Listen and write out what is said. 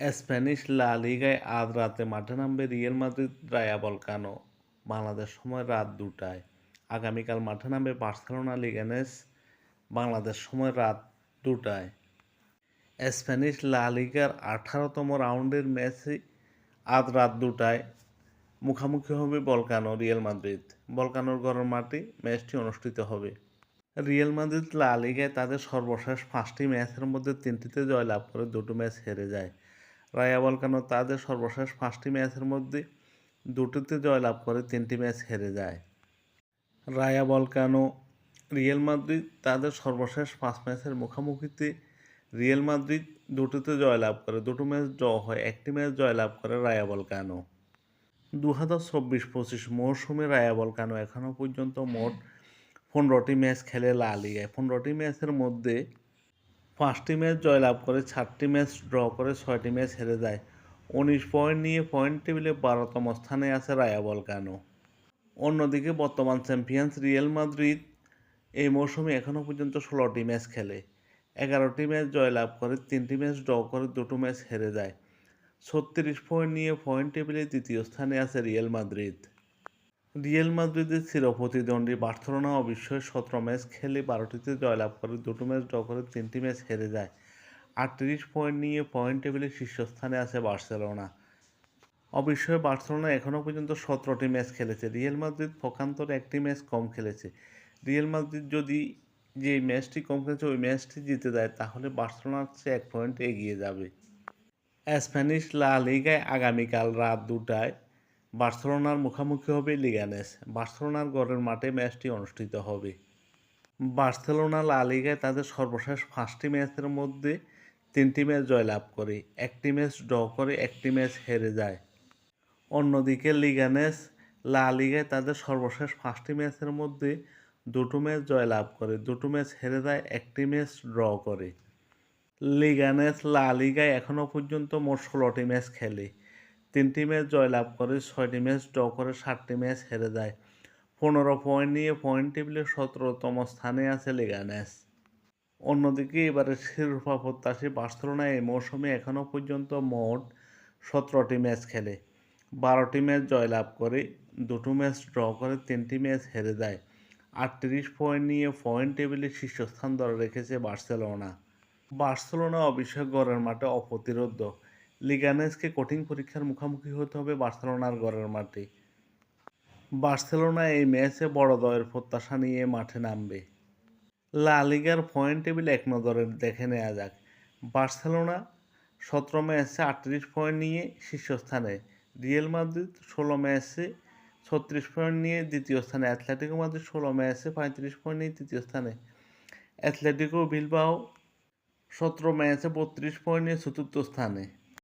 Spanish লা লিগায় আজ রাতে মাঠে নামবে Real Madrid Rayo Vallecano. Bangladesh সময় রাত দুটায়। আগামীকাল মাঠে নামবে বার্সেলোনা লিগানেস। বাংলাদেশ সময় রাত দুটায়। স্প্যানিশ লা লিগার আঠারোতম রাউন্ডের ম্যাচে আজ রাত দুটায়। মুখোমুখি হবে বলকানো রিয়াল মাদ্রিদ। বলকানোর ঘরের মাঠে ম্যাচটি অনুষ্ঠিত হবে। রিয়াল মাদ্রিদ লা লিগায় তাদের সর্বশেষ পাঁচটি ম্যাচের মধ্যে তিনটিতে জয়লাভ করে দুটো ম্যাচ হেরে যায়। রায়া বলকানো তাদের সর্বশেষ পাঁচটি ম্যাচের মধ্যে দুটোতে জয়লাভ করে তিনটি ম্যাচ হেরে যায়। রায়া বলকানো রিয়াল মাদ্রিদ তাদের সর্বশেষ পাঁচ ম্যাচের মুখোমুখিতে রিয়েল মাদ্রিদ দুটোতে জয়লাভ করে। দুটো ম্যাচ ড্র হয়, একটি ম্যাচ জয়লাভ করে রায়া বলকানো। দু হাজার চব্বিশ পঁচিশ মৌসুমে রায়া বলকানো এখনও পর্যন্ত মোট পনেরোটি ম্যাচ খেলে লা লিগায়। পনেরোটি ম্যাচের মধ্যে পাঁচটি ম্যাচ জয়লাভ করে চারটি ম্যাচ ড্র করে, ছয়টি ম্যাচ হেরে যায়। উনিশ পয়েন্ট নিয়ে পয়েন্ট টেবিলে বারোতম স্থানে আছে রায়া বলকানো। অন্যদিকে বর্তমান চ্যাম্পিয়ন্স রিয়েল মাদ্রিদ এই মৌসুমে এখনও পর্যন্ত ষোলোটি ম্যাচ খেলে। এগারোটি ম্যাচ জয়লাভ করে, তিনটি ম্যাচ ড্র করে, দুটো ম্যাচ হেরে যায়। ছত্রিশ পয়েন্ট নিয়ে পয়েন্ট টেবিলে দ্বিতীয় স্থানে আছে রিয়েল মাদ্রিদ। রিয়াল মাদ্রিদের চিরপ্রতিদ্বন্দ্বী বার্সেলোনা অবশ্যই সতেরো ম্যাচ খেলে বারোটিতে জয়লাভ করে। দুটো ম্যাচ ড্র করে তিনটি ম্যাচ হেরে যায়। আটত্রিশ পয়েন্ট নিয়ে পয়েন্ট টেবিলে শীর্ষস্থানে আছে বার্সেলোনা। অবশ্যই বার্সেলোনা এখনও পর্যন্ত সতেরোটি ম্যাচ খেলেছে। রিয়েল মাদ্রিদ পক্ষান্তরে একটি ম্যাচ কম খেলেছে। রিয়েল মাদ্রিদ যদি যে ম্যাচটি কম খেলেছে, ওই ম্যাচটি জিতে দেয় তাহলে বার্সেলোনার চেয়ে এক পয়েন্ট এগিয়ে যাবে। স্প্যানিশ লা লিগায় আগামীকাল রাত দুটায় বার্সেলোনার মুখোমুখি হবে লিগানেস। বার্সেলোনার গড়ের মাঠে ম্যাচটি অনুষ্ঠিত হবে। বার্সেলোনা লা লিগায় তাদের সর্বশেষ পাঁচটি ম্যাচের মধ্যে তিনটি ম্যাচ জয়লাভ করে। একটি ম্যাচ ড্র করে, একটি ম্যাচ হেরে যায়। অন্যদিকে লিগানেস লা লিগায় তাদের সর্বশেষ পাঁচটি ম্যাচের মধ্যে দুটো ম্যাচ জয়লাভ করে। দুটো ম্যাচ হেরে যায়, একটি ম্যাচ ড্র করে। লিগানেস লা লিগায় এখনও পর্যন্ত মোট ষোলোটি ম্যাচ খেলে। তিনটি ম্যাচ জয়লাভ করে, ছয়টি ম্যাচ ড্র করে, সাতটি ম্যাচ হেরে যায়। পনেরো পয়েন্ট নিয়ে পয়েন্ট টেবিলে সতেরোতম স্থানে আছে লিগানেস। অন্যদিকে এবারে শিরোপা প্রত্যাশী বার্সেলোনা এই মৌসুমে এখনও পর্যন্ত মোট সতেরোটি ম্যাচ খেলে। বারোটি ম্যাচ জয়লাভ করে, দুটো ম্যাচ ড্র করে, তিনটি ম্যাচ হেরে যায়। আটত্রিশ পয়েন্ট নিয়ে পয়েন্ট টেবিলে শীর্ষস্থান ধরে রেখেছে বার্সেলোনা। বার্সেলোনা অভিষেক গড়ের মাঠে অপ্রতিরোধ্য লিগানেসকে কঠিন পরীক্ষার মুখোমুখি হতে হবে বার্সেলোনার গড়ের মাঠে। বার্সেলোনা এই ম্যাচে বড় দয়ের প্রত্যাশা নিয়ে মাঠে নামবে। লা লিগার পয়েন্ট টেবিল এক নজরে দেখে নেওয়া যাক। বার্সেলোনা সতেরো ম্যাচে আটত্রিশ পয়েন্ট নিয়ে শীর্ষস্থানে। রিয়েল মাদ্রিদ ষোলো ম্যাচে ছত্রিশ পয়েন্ট নিয়ে দ্বিতীয় স্থানে। অ্যাথলেটিকো মাদ্রিদ ষোলো ম্যাচে পঁয়ত্রিশ পয়েন্ট নিয়ে তৃতীয় স্থানে। অ্যাথলেটিকো বিলবাও সতেরো ম্যাচে বত্রিশ পয়েন্ট নিয়ে চতুর্থ স্থানে।